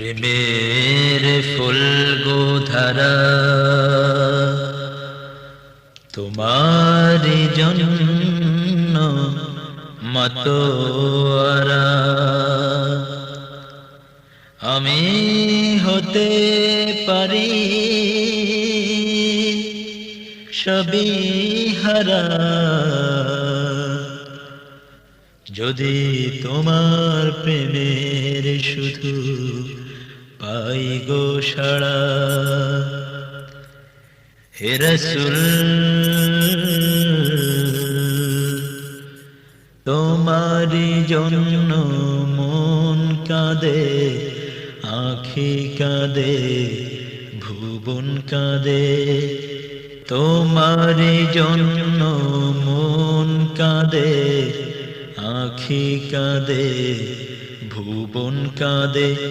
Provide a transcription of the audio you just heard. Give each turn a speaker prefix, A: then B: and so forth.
A: প্রেমের ফুল গোধারা তোমার জন্য মতোয়ারা। আমি হতে পারি সবই হারা। যদি তোমার প্রেমের শুধু পাই গো হে রসুল তোমারি জন্য মন কাঁদে, আখি কাঁদে ভুবন কাঁদে। তোমারি জন্য মন কাঁদে আখি কাঁদে ভুবন কাঁদে।